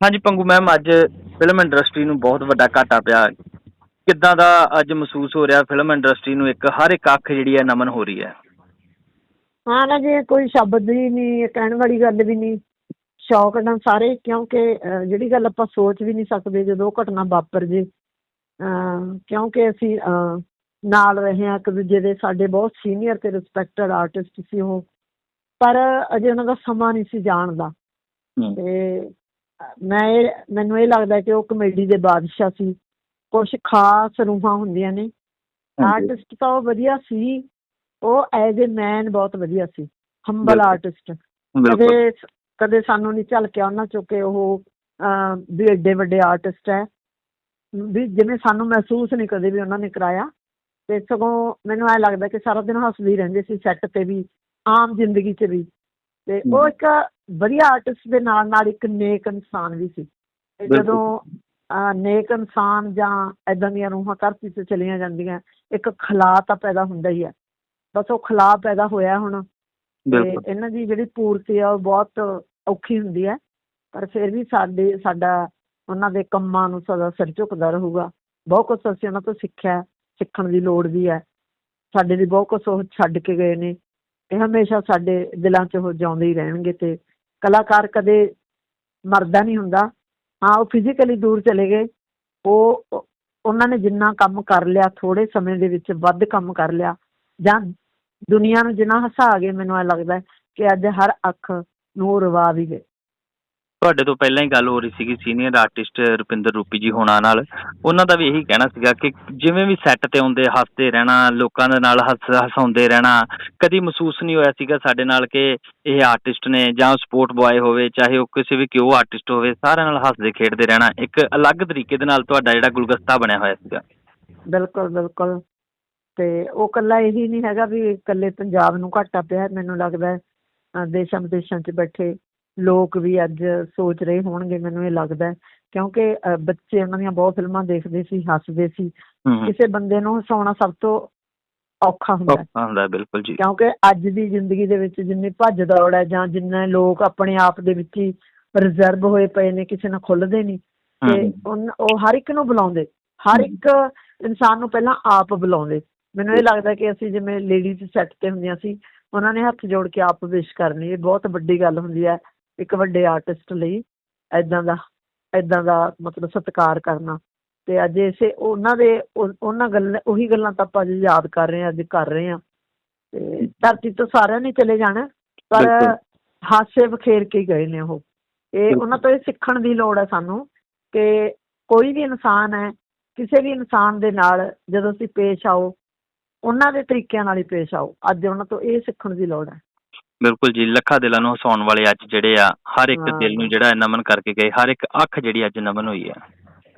ਹਾਂਜੀ ਪੰਗੂ ਮੈਮ ਅੱਜ ਫਿਲਮ ਇੰਡਸਟਰੀ ਨੂੰ ਬਹੁਤ ਵੱਡਾ ਘਾਟਾ ਪਿਆ। ਕਿੱਦਾਂ ਦਾ ਅੱਜ ਮਹਿਸੂਸ ਹੋ ਰਿਹਾ ਫਿਲਮ ਇੰਡਸਟਰੀ ਨੂੰ? ਇੱਕ ਹਰ ਇੱਕ ਅੱਖ ਜਿਹੜੀ ਹੈ ਨਮਨ ਹੋ ਰਹੀ ਹੈ। ਹਾਂ ਨਾ ਜੀ ਕੋਈ ਸ਼ਬਦ ਹੀ ਨਹੀਂ ਕਹਿਣ ਵਾਲੀ ਗੱਲ ਵੀ ਨਹੀਂ। ਸ਼ੌਕ ਨਾਲ ਸਾਰੇ ਕਿਉਂਕਿ ਜਿਹੜੀ ਗੱਲ ਆਪਾਂ ਸੋਚ ਵੀ ਨਹੀਂ ਸਕਦੇ ਜਦੋਂ ਘਟਨਾ ਵਾਪਰ ਜੇ। ਕਿਉਂਕਿ ਅਸੀਂ ਨਾਲ ਰਹੇ ਹਾਂ ਇੱਕ ਦੂਜੇ ਦੇ ਸਾਡੇ ਬਹੁਤ ਸੀਨੀਅਰ ਤੇ ਰਿਸਪੈਕਟਡ ਆਰਟਿਸਟ ਸੀ ਉਹ। ਪਰ ਅਜੇ ਉਹਨਾਂ ਦਾ ਸਮਾਂ ਨਹੀਂ ਸੀ ਜਾਣ ਦਾ ਹੂੰ। ਤੇ ਮੈਂ ਇਹ ਮੈਨੂੰ ਇਹ ਲੱਗਦਾ ਕਿ ਉਹ ਕਮੇਡੀ ਦੇ ਬਾਦਸ਼ਾਹ ਸੀ। ਕੁਝ ਖਾਸ ਰੂਹਾਂ ਹੁੰਦੀਆਂ ਨੇ। ਆਰਟਿਸਟ ਤਾਂ ਉਹ ਵਧੀਆ ਸੀ। ਉਹ ਐਜ਼ ਅ ਮੈਨ ਬਹੁਤ ਵਧੀਆ ਸੀ। ਹੰਬਲ। ਆਰਟਿਸਟ ਕਦੇ ਕਦੇ ਸਾਨੂੰ ਨਹੀਂ ਝਲਕਿਆ ਉਹਨਾਂ ਚੋਂ ਕਿ ਉਹ ਵੀ ਐਡੇ ਵੱਡੇ ਆਰਟਿਸਟ ਹੈ। ਵੀ ਜਿਵੇਂ ਸਾਨੂੰ ਮਹਿਸੂਸ ਨਹੀਂ ਕਦੇ ਵੀ ਉਹਨਾਂ ਨੇ ਕਰਾਇਆ। ਤੇ ਸਗੋਂ ਮੈਨੂੰ ਐ ਲੱਗਦਾ ਕਿ ਸਾਰਾ ਦਿਨ ਹੱਸਦੇ ਰਹਿੰਦੇ ਸੀ ਸੈੱਟ ਤੇ ਵੀ ਆਮ ਜ਼ਿੰਦਗੀ 'ਚ ਵੀ। ਤੇ ਉਹ। ਇੱਕ ਵਧੀਆ ਆਰਟਿਸਟ ਦੇ ਨਾਲ ਨਾਲ ਇੱਕ ਨੇਕ ਇਨਸਾਨ ਵੀ ਸੀ। ਜਦੋਂ ਨੇਕ ਇਨਸਾਨ ਜਾਂ ਐਦਾਂ ਦੀਆਂ ਰੂਹਾਂ ਧਰਤੀ 'ਤੇ ਚਲੀਆਂ ਜਾਂਦੀਆਂ ਇੱਕ ਖਲਾ ਤਾਂ ਪੈਦਾ ਹੁੰਦਾ ਹੀ ਹੈ ਬਸ ਉਹ ਖਲਾ ਪੈਦਾ ਹੋਇਆ ਹੁਣ ਤੇ ਇਹਨਾਂ ਦੀ ਜਿਹੜੀ ਪੂਰਤੀ ਆ ਉਹ ਬਹੁਤ ਔਖੀ ਹੁੰਦੀ ਹੈ ਪਰ ਫਿਰ ਵੀ ਸਾਡੇ ਸਾਡਾ ਉਹਨਾਂ ਦੇ ਕੰਮਾਂ ਨੂੰ ਸਦਾ ਸਿਰ ਝੁਕਦਾ ਰਹੂਗਾ। ਬਹੁਤ ਕੁਝ ਅਸੀਂ ਉਹਨਾਂ ਤੋਂ ਸਿੱਖਿਆ ਸਿੱਖਣ ਦੀ ਲੋੜ ਵੀ ਹੈ ਸਾਡੇ ਲਈ ਬਹੁਤ ਕੁਝ ਉਹ ਛੱਡ ਕੇ ਗਏ ਨੇ। ਇਹ ਹਮੇਸ਼ਾ ਸਾਡੇ ਦਿਲਾਂ 'ਚ ਉਹ ਜਿਉਂਦੇ ਹੀ ਰਹਿਣਗੇ ਤੇ ਕਲਾਕਾਰ ਕਦੇ ਮਰਦਾ ਨਹੀਂ ਹੁੰਦਾ। ਹਾਂ, ਉਹ ਫਿਜ਼ੀਕਲੀ ਦੂਰ ਚਲੇ ਗਏ। ਉਹ, ਉਹਨਾਂ ਨੇ ਜਿੰਨਾ ਕੰਮ ਕਰ ਲਿਆ ਥੋੜੇ ਸਮੇਂ ਦੇ ਵਿੱਚ ਵੱਧ ਕੰਮ ਕਰ ਲਿਆ। ਜਾਂ ਦੁਨੀਆ ਨੂੰ ਜਿੰਨਾ ਹਸਾ ਗਏ ਮੈਨੂੰ ਇਹ ਲੱਗਦਾ ਕਿ ਅੱਜ ਹਰ ਅੱਖ ਨੂੰ ਰਵਾ ਵੀ ਗਏ। ਤੁਹਾਡੇ ਤੋਂ ਪਹਿਲਾਂ ਹੀ ਗੱਲ ਹੋ ਰਹੀ ਸੀਗੀ ਸੀਨੀਅਰ ਆਰਟਿਸਟ ਰੁਪਿੰਦਰ ਰੂਪੀ ਜੀ ਹੋਣਾ ਨਾਲ। ਉਹਨਾਂ ਦਾ ਵੀ ਇਹੀ ਕਹਿਣਾ ਸੀਗਾ ਕਿ ਜਿਵੇਂ ਵੀ ਸੈੱਟ ਤੇ ਆਉਂਦੇ, ਹੱਸਦੇ ਰਹਿਣਾ, ਲੋਕਾਂ ਦੇ ਨਾਲ ਹੱਸ, ਹਸਾਉਂਦੇ ਰਹਿਣਾ, ਕਦੀ ਮਹਿਸੂਸ ਨਹੀਂ ਹੋਇਆ ਸੀਗਾ ਸਾਡੇ ਨਾਲ ਕਿ ਇਹ ਆਰਟਿਸਟ ਨੇ ਜਾਂ ਸਪੋਰਟ ਬੁਆਏ ਹੋਵੇ, ਚਾਹੇ ਉਹ ਕਿਸੇ ਵੀ ਕਿਉਂ ਆਰਟਿਸਟ ਹੋਵੇ, ਸਾਰਿਆਂ ਨਾਲ ਹੱਸਦੇ, ਖੇਡਦੇ ਰਹਿਣਾ ਇੱਕ ਅਲੱਗ ਤਰੀਕੇ ਦੇ ਨਾਲ ਤੁਹਾਡਾ ਜਿਹੜਾ ਗੁਲਗਸਤਾ ਬਣਿਆ ਹੋਇਆ ਸੀਗਾ। ਬਿਲਕੁਲ ਬਿਲਕੁਲ। ਤੇ ਉਹ ਕੱਲਾ ਇਹੀ ਨਹੀਂ ਹੈਗਾ ਵੀ ਇਕੱਲੇ ਪੰਜਾਬ ਨੂੰ ਘਾਟਾ ਪਿਆ, ਮੈਨੂੰ ਲੱਗਦਾ ਦੇਸ਼ਾਂ ਵਿਦੇਸ਼ਾਂ 'ਚ ਬੈਠੇ ਲੋਕ ਵੀ ਅੱਜ ਸੋਚ ਰਹੇ ਹੋਣਗੇ ਮੈਨੂੰ ਇਹ ਲੱਗਦਾ ਕਿਉਂਕਿ ਬੱਚੇ ਉਹਨਾਂ ਦੀਆਂ ਬਹੁਤ ਫਿਲਮਾਂ ਦੇਖਦੇ ਸੀ ਹੱਸਦੇ ਸੀ। ਕਿਸੇ ਬੰਦੇ ਨੂੰ ਹਸਾਉਣਾ ਸਭ ਤੋਂ ਔਖਾ ਹੁੰਦਾ ਹੈ। ਔਖਾ ਹੁੰਦਾ ਬਿਲਕੁਲ ਜੀ। ਕਿਉਂਕਿ ਅੱਜ ਦੀ ਜ਼ਿੰਦਗੀ ਦੇ ਵਿੱਚ ਜਿੰਨੀ ਭੱਜ ਦੌੜ ਹੈ ਜਾਂ ਜਿੰਨੇ ਲੋਕ ਆਪਣੇ ਆਪ ਦੇ ਵਿੱਚ ਹੀ ਰਿਜ਼ਰਵ ਹੋਏ ਪਏ ਨੇ ਕਿਸੇ ਨਾਲ ਖੁੱਲਦੇ ਨਹੀਂ ਤੇ ਉਹ ਹਰ ਇੱਕ ਨੂੰ ਬੁਲਾਉਂਦੇ ਹਰ ਇੱਕ ਇਨਸਾਨ ਨੂੰ ਪਹਿਲਾਂ ਆਪ ਬੁਲਾਉਂਦੇ। ਮੈਨੂੰ ਇਹ ਲੱਗਦਾ ਕਿ ਅਸੀਂ ਜਿਵੇਂ ਲੇਡੀਜ਼ ਸੈੱਟ ਤੇ ਹੁੰਦੀਆਂ ਸੀ ਉਹਨਾਂ ਨੇ ਹੱਥ ਜੋੜ ਕੇ ਆਪ ਵਿਸ਼ ਕਰਨੀ ਇਹ ਬਹੁਤ ਵੱਡੀ ਗੱਲ ਹੁੰਦੀ ਹੈ। ਇੱਕ ਵੱਡੇ ਆਰਟਿਸਟ ਲਈ ਐਦਾਂ ਦਾ ਐਦਾਂ ਦਾ ਮਤਲਬ ਸਤਿਕਾਰ ਕਰਨਾ। ਤੇ ਅੱਜ ਇਸੇ ਉਹਨਾਂ ਦੇ ਉਹ- ਉਹਨਾਂ ਗੱਲ ਉਹੀ ਗੱਲਾਂ ਤਾਂ ਆਪਾਂ ਅੱਜ ਯਾਦ ਕਰ ਰਹੇ ਹਾਂ ਅੱਜ ਕਰ ਰਹੇ ਹਾਂ। ਤੇ ਧਰਤੀ ਤੋਂ ਸਾਰਿਆਂ ਨੇ ਚਲੇ ਜਾਣਾ ਪਰ। ਹਾਸੇ ਬਖੇਰ ਕੇ ਗਏ ਨੇ ਉਹ। ਇਹ। ਉਹਨਾਂ ਤੋਂ ਇਹ ਸਿੱਖਣ ਦੀ ਲੋੜ ਹੈ ਸਾਨੂੰ ਕਿ ਕੋਈ ਵੀ ਇਨਸਾਨ ਹੈ ਕਿਸੇ ਵੀ ਇਨਸਾਨ ਦੇ ਨਾਲ ਜਦੋਂ ਤੁਸੀਂ ਪੇਸ਼ ਆਓ ਉਹਨਾਂ ਦੇ ਤਰੀਕਿਆਂ ਨਾਲ ਹੀ ਪੇਸ਼ ਆਓ। ਅੱਜ ਉਹਨਾਂ ਤੋਂ ਇਹ ਸਿੱਖਣ ਦੀ ਲੋੜ ਹੈ। ਬਿਲਕੁਲ ਜੀ ਲੱਖਾਂ ਦਿਲਾਂ ਨੂੰ ਹਸਾਉਣ ਵਾਲੇ ਅੱਜ ਜਿਹੜੇ ਆ ਹਰ ਇੱਕ ਹਾਂ। ਦਿਲ ਨੂੰ ਜਿਹੜਾ ਨਮਨ ਕਰਕੇ ਗਏ ਹਰ ਇੱਕ ਅੱਖ ਜਿਹੜੀ ਅੱਜ ਨਮਨ ਹੋਈ ਹੈ।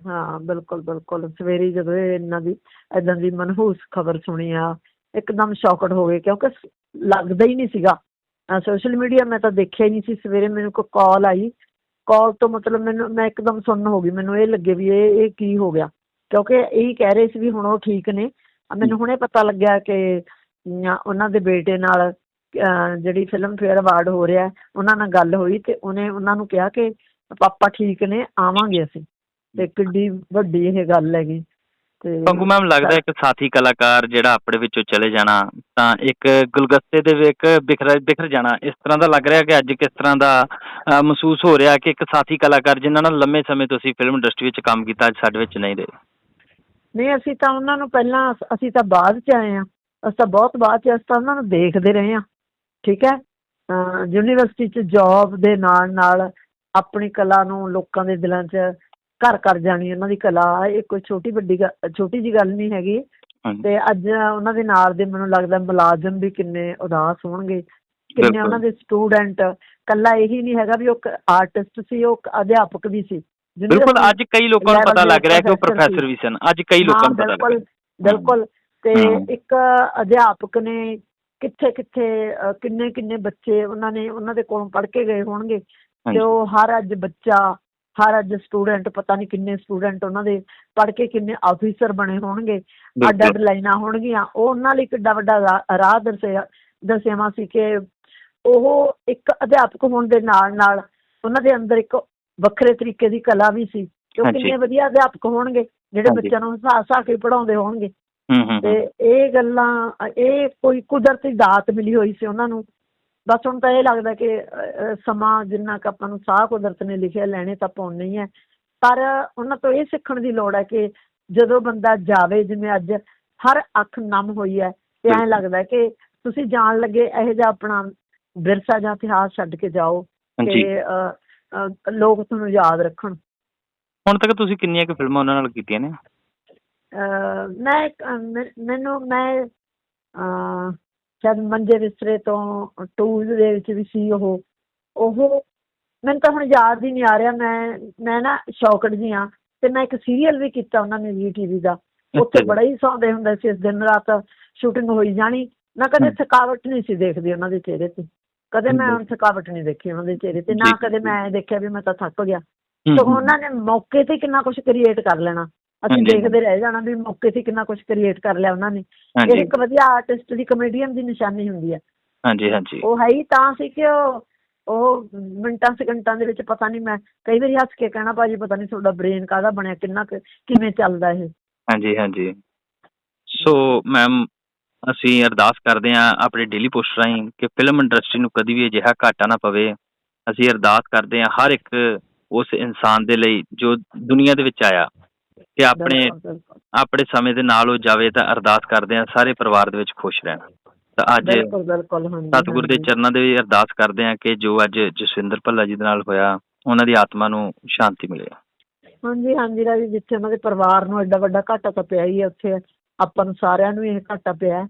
ਹਾਂ ਬਿਲਕੁਲ ਬਿਲਕੁਲ। ਸਵੇਰੇ ਹੀ ਜਦੋਂ ਇਹ ਇਹਨਾਂ ਦੀ ਇਦਾਂ ਦੀ ਮਨਹੂਸ ਖਬਰ ਸੁਣੀ ਆ ਇੱਕਦਮ ਸ਼ੌਕਡ ਹੋ ਗਏ ਕਿਉਂਕਿ ਸ- ਲੱਗਦਾ ਹੀ ਨਹੀਂ ਸੀਗਾ। ਸੋਸ਼ਲ ਮੀਡੀਆ ਮੈਂ ਤਾਂ ਦੇਖਿਆ ਹੀ ਨਹੀਂ ਸੀ ਸਵੇਰੇ ਮੈਨੂੰ ਕੋਈ ਕਾਲ ਆਈ। ਕਾਲ ਤੋਂ ਮਤਲਬ ਮੈਨੂੰ ਮੈਂ ਇੱਕਦਮ ਸੁੰਨ ਹੋ ਗਈ। ਮੈਨੂੰ ਇਹ ਲੱਗੇ ਵੀ ਇਹ ਇਹ ਕੀ ਹੋ ਗਿਆ? ਕਿਉਂਕਿ ਇਹੀ ਕਹਿ ਰਹੇ ਸੀ ਵੀ ਹੁਣ ਉਹ ਠੀਕ ਨੇ। ਆ ਮੈਨੂੰ ਹੁਣੇ ਪਤਾ ਲੱਗਿਆ ਕਿ ਅਮ, ਉਹਨਾਂ ਦੇ ਬੇਟੇ ਨਾਲ ਜਿਹੜੀ ਫਿਲਮ ਫੇਅਰ ਅਵਾਰਡ ਹੋ ਰਿਹਾ ਉਹਨਾਂ ਨਾਲ ਗੱਲ ਹੋਈ ਤੇ ਉਹਨੇ ਉਹਨਾਂ ਨੂੰ ਕਿਹਾ ਕਿ ਪਾਪਾ ਠੀਕ ਨੇ ਆਵਾਂਗੇ ਅਸੀਂ। ਤੇ ਕਿੱਡੀ ਵੱਡੀ ਇਹ ਗੱਲ ਹੈਗੀ। ਤੇ ਪੰਗੂ ਮੈਮ ਲੱਗਦਾ ਇੱਕ ਸਾਥੀ ਕਲਾਕਾਰ ਜਿਹੜਾ ਆਪਣੇ ਵਿੱਚੋਂ ਚਲੇ ਜਾਣਾ ਤਾਂ ਇੱਕ ਗੁਲਗੱਤੇ ਦੇ ਵਿੱਚ ਬਿਖਰ ਬਿਖਰ ਜਾਣਾ। ਇਸ ਤਰ੍ਹਾਂ ਦਾ ਲੱਗ ਰਿਹਾ ਕਿ ਅੱਜ ਕਿਸ ਤਰ੍ਹਾਂ ਦਾ ਮਹਿਸੂਸ ਹੋ ਰਿਹਾ ਕਿ ਇੱਕ ਸਾਥੀ ਕਲਾਕਾਰ ਜਿਨ੍ਹਾਂ ਨਾਲ ਲੰਮੇ ਸਮੇਂ ਤੋਂ ਅਸੀਂ ਫਿਲਮ ਇੰਡਸਟਰੀ ਵਿੱਚ ਕੰਮ ਕੀਤਾ ਅੱਜ ਸਾਡੇ ਵਿੱਚ ਨਹੀਂ ਰਹੇ। ਨਹੀਂ ਅਸੀਂ ਤਾਂ ਉਹਨਾਂ ਨੂੰ ਪਹਿਲਾਂ ਅਸੀਂ ਤਾਂ ਬਾਅਦ ਚ ਆਏ ਆ ਅਸੀਂ ਤਾਂ ਬਹੁਤ ਬਾਅਦ ਚ ਅਸੀਂ ਤਾਂ ਉਹਨਾਂ ਨੂੰ ਦੇਖਦੇ ਰਹੇ ਆ ਠੀਕ ਹੈ? ਯੂਨੀਵਰਸਿਟੀ ਚ ਜੌਬ ਦੇ ਨਾਲ ਨਾਲ ਆਪਣੀ ਕਲਾ ਨੂੰ ਲੋਕਾਂ ਦੇ ਦਿਲਾਂ 'ਚ ਘਰ ਕਰ ਜਾਣੀ ਉਹਨਾਂ ਦੀ ਕਲਾ ਇਹ ਕੋਈ ਛੋਟੀ ਵੱਡੀ ਛੋਟੀ ਜੀ ਗੱਲ ਨਹੀਂ ਹੈਗੀ। ਤੇ ਅੱਜ ਉਹਨਾਂ ਦੇ ਨਾਲ ਦੇ ਮੈਨੂੰ ਲੱਗਦਾ ਮੁਲਾਜ਼ਮ ਵੀ ਕਿੰਨੇ ਉਦਾਸ ਹੋਣਗੇ। ਕਿੰਨੇ ਬਿਲਕੁਲ। ਉਹਨਾਂ ਦੇ ਸਟੂਡੈਂਟ ਕੱਲਾ ਇਹੀ ਨਹੀਂ ਹੈਗਾ ਵੀ ਉਹ ਆਰਟਿਸਟ ਸੀ ਉਹ ਅਧਿਆਪਕ ਵੀ ਸੀ। ਬਿਲਕੁਲ ਅੱਜ ਕਈ ਲੋਕਾਂ ਨੂੰ ਪਤਾ ਲੱਗ ਰਿਹਾ ਕਿ ਉਹ ਪ੍ਰੋਫੈਸਰ ਵੀ ਸਨ। ਅੱਜ ਕਈ ਲੋਕਾਂ ਨੂੰ ਪਤਾ ਲੱਗ ਬਿਲਕੁਲ ਰਿਹਾ। ਬਿਲਕੁਲ ਤੇ ਹਮ। ਇੱਕ ਅਧਿਆਪਕ ਨੇ ਕਿੱਥੇ ਕਿੱਥੇ ਕਿੰਨੇ ਕਿੰਨੇ ਬੱਚੇ ਉਹਨਾਂ ਨੇ ਉਹਨਾਂ ਦੇ ਕੋਲੋਂ ਪੜ੍ਹ ਕੇ ਗਏ ਹੋਣਗੇ ਤੇ। ਉਹ ਹਰ ਅੱਜ ਬੱਚਾ ਹਰ ਅੱਜ ਸਟੂਡੈਂਟ ਪਤਾ ਨਹੀਂ ਕਿੰਨੇ ਸਟੂਡੈਂਟ ਉਹਨਾਂ ਦੇ ਪੜ੍ਹ ਕੇ ਕਿੰਨੇ ਆਫੀਸਰ ਬਣੇ ਹੋਣਗੇ ਅੱਡ ਅੱਡ ਲਾਈਨਾਂ ਹੋਣਗੀਆਂ ਉਹ ਉਹਨਾਂ ਲਈ ਕਿੱਡਾ ਵੱਡਾ ਰਾਹ ਦੱਸਿਆ ਦੱਸਿਆਵਾ ਸੀ ਕਿ ਉਹ ਇੱਕ ਅਧਿਆਪਕ ਹੋਣ ਦੇ ਨਾਲ ਨਾਲ ਉਹਨਾਂ ਦੇ ਅੰਦਰ ਇੱਕ ਵੱਖਰੇ ਤਰੀਕੇ ਦੀ ਕਲਾ ਵੀ ਸੀ ਹਾਂਜੀ। ਕਿੰਨੇ ਵਧੀਆ ਅਧਿਆਪਕ ਹੋਣਗੇ ਜਿਹੜੇ। ਬੱਚਿਆਂ ਨੂੰ ਹਸਾ ਹਸਾ ਕੇ ਪੜਾਉਂਦੇ ਹੋਣਗੇ ਤੇ ਇਹ ਗੱਲਾਂ ਇਹ ਕੋਈ ਕੁਦਰਤੀ ਦਾਤ ਮਿਲੀ ਹੋਈ ਸੀ ਉਹਨਾਂ ਨੂੰ। ਬਸ ਹੁਣ ਤਾਂ ਇਹ ਲੱਗਦਾ ਕਿ ਸਮਾਂ ਜਿੰਨਾ ਕੁ ਆਪਾਂ ਨੂੰ ਸਾਹ ਕੁਦਰਤ ਨੇ ਲਿਖਿਆ ਲੈਣੇ ਤਾਂ ਪਾਉਣੇ ਹੀ ਹੈ ਪਰ ਉਹਨਾਂ ਤੋਂ ਇਹ ਸਿੱਖਣ ਦੀ ਲੋੜ ਹੈ ਕਿ ਜਦੋਂ ਬੰਦਾ ਜਾਵੇ ਜਿਵੇਂ ਅੱਜ ਹਰ ਅੱਖ ਨਮ ਹੋਈ ਹੈ ਤੇ ਐਂ। ਲੱਗਦਾ ਕਿ ਤੁਸੀਂ ਜਾਣ ਲੱਗੇ ਇਹੋ ਜਿਹਾ ਆਪਣਾ ਵਿਰਸਾ ਜਾਂ ਇਤਿਹਾਸ ਛੱਡ ਕੇ ਜਾਓ ਤੇ ਲੋਕ ਤੁਹਾਨੂੰ ਯਾਦ ਰੱਖਣ। ਹੁਣ ਤੱਕ ਤੁਸੀਂ ਕਿੰਨੀਆਂ ਕੁ ਫਿਲਮਾਂ ਉਹਨਾਂ ਨਾਲ ਕੀਤੀਆਂ ਨੇ? ਮੈਂ ਮੈਨ- ਮੈਂ ਸ਼ਾਇਦ ਮੰਜੇ ਬਿਸਤਰੇ ਤੋਂ ਟੂਜ਼ ਦੇ ਵਿੱਚ ਵੀ ਸੀ ਉਹ ਉਹ ਮੈਨੂੰ ਤਾਂ ਹੁਣ ਯਾਦ ਹੀ ਨਹੀਂ ਆ ਰਿਹਾ ਮੈਂ ਮੈਂ ਨਾ ਸ਼ੌਕਟ ਜੀ ਹਾਂ ਤੇ ਮੈਂ ਇੱਕ ਸੀਰੀਅਲ ਵੀ ਕੀਤਾ ਉਹਨਾਂ ਨੇ ਜੀ ਟੀਵੀ ਦਾ ਉੱਥੇ। ਬੜਾ ਹੀ ਸੌਂਦੇ ਹੁੰਦੇ ਸੀ ਇਸ ਦਿਨ ਰਾਤ ਸ਼ੂਟਿੰਗ ਹੋਈ ਜਾਣੀ ਮੈਂ ਕਦੇ। ਥਕਾਵਟ ਨਹੀਂ ਸੀ ਦੇਖਦੀ ਉਹਨਾਂ ਦੇ ਚਿਹਰੇ ਤੇ ਕਦੇ ਮੈਂ। ਹੁਣ ਥਕਾਵਟ ਨਹੀਂ ਦੇਖੀ ਉਹਨਾਂ ਦੇ ਚਿਹਰੇ ਤੇ ਨਾ ਕਦੇ। ਮੈਂ ਦੇਖਿਆ ਵੀ ਮੈਂ ਤਾਂ ਥੱਕ ਗਿਆ ਤੇ। ਉਹਨਾਂ ਨੇ ਮੌਕੇ ਤੇ ਕਿੰਨਾ ਕੁਝ ਕ੍ਰੀਏਟ ਕਰ ਲੈਣਾ ਅਸੀਂ। ਦੇਖਦੇ ਰਹਿ ਜਾਣਾ ਵੀ ਮੌਕੇ ਤੇ ਕਿੰਨਾ ਕੁਝ ਕ੍ਰੀਏਟ ਕਰ ਲਿਆ ਉਹਨਾਂ ਨੇ। ਇਹ ਇੱਕ ਵਧੀਆ ਆਰਟਿਸਟ ਦੀ ਕਮੇਡੀਅਨ ਦੀ ਨਿਸ਼ਾਨੀ ਹੁੰਦੀ ਹੈ ਹਾਂਜੀ ਹਾਂਜੀ। ਉਹ ਹੈ ਹੀ ਤਾਂ ਸੀ ਕਿ ਉਹ ਮਿੰਟਾਂ ਸਕਿੰਟਾਂ ਦੇ ਵਿੱਚ ਪਤਾ ਨਹੀਂ ਮੈਂ ਕਈ ਵਾਰੀ ਹੱਸ ਕੇ ਕਹਿਣਾ ਭਾਜੀ ਪਤਾ ਨਹੀਂ ਤੁਹਾਡਾ ਬ੍ਰੇਨ ਕਾਹਦਾ ਬਣਿਆ ਕਿੰਨਾ ਕਿਵੇਂ ਚੱਲਦਾ ਇਹ? ਹਾਂਜੀ ਹਾਂਜੀ। ਸੋ ਮੈਮ ਅਸੀਂ ਅਰਦਾਸ ਕਰਦੇ ਹਾਂ ਆਪਣੇ ਡੇਲੀ ਪੋਸਟ ਰਾਹੀਂ ਕਿ ਫਿਲਮ ਇੰਡਸਟਰੀ ਨੂੰ ਕਦੀ ਵੀ ਅਜਿਹਾ ਘਾਟਾ ਨਾ ਪਵੇ। ਅਸੀਂ ਅਰਦਾਸ ਕਰਦੇ ਹਾਂ ਹਰ ਇੱਕ ਉਸ ਇਨਸਾਨ ਦੇ ਲਈ ਜੋ ਦੁਨੀਆ ਦੇ ਵਿੱਚ ਆਇਆ। ਕਿ ਆਪਣੇ ਆਪਣੇ ਸਮੇਂ ਦੇ ਨਾਲ ਉਹ ਜਾਵੇ ਤਾਂ ਅਰਦਾਸ ਕਰਦੇ ਹਾਂ ਸਾਰੇ ਪਰਿਵਾਰ ਦੇ ਵਿੱਚ ਖੁਸ਼ ਰਹਿਣ ਤਾਂ ਅੱਜ ਸਤਿਗੁਰ ਦੇ। ਚਰਨਾਂ ਦੇ ਵੀ ਅਰਦਾਸ ਕਰਦੇ ਹਾਂ ਕਿ ਜੋ ਅੱਜ ਜਸਵਿੰਦਰ ਭੱਲਾ ਜੀ ਦੇ ਨਾਲ ਹੋਇਆ ਉਹਨਾਂ ਦੀ ਆਤਮਾ ਨੂੰ ਸ਼ਾਂਤੀ ਮਿਲੇ ਹਾਂਜੀ ਹਾਂਜੀ ਰਾਜੀ ਜਿੱਥੇ ਉਹਨਾਂ ਦੇ ਪਰਿਵਾਰ ਨੂੰ ਐਡਾ ਵੱਡਾ ਘਾਟਾ ਤਾਂ ਪਿਆ ਹੀ ਹੈ ਉੱਥੇ ਆਪਾਂ ਨੂੰ ਸਾਰਿਆਂ ਨੂੰ ਇਹ ਘਾਟਾ ਪਿਆ।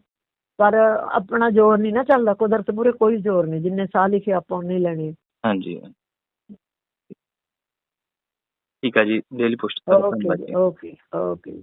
ਪਰ ਆਪਣਾ ਜ਼ੋਰ ਨਹੀਂ ਨਾ ਚੱਲਦਾ ਕੁਦਰਤ ਮੂਹਰੇ ਕੋਈ ਜ਼ੋਰ ਨਹੀਂ ਜਿੰਨੇ ਸਾਹ ਲਿਖੇ ਆਪਾਂ ਉਹਨੇ ਲੈਣੇ ਆ। ਹਾਂਜੀ ਠੀਕ ਹੈ ਜੀ ਡੇਲੀ ਪੋਸਟ ਦਾ ਓਕੇ ਧੰਨਵਾਦ ਜੀ ਓਕੇ ਓਕੇ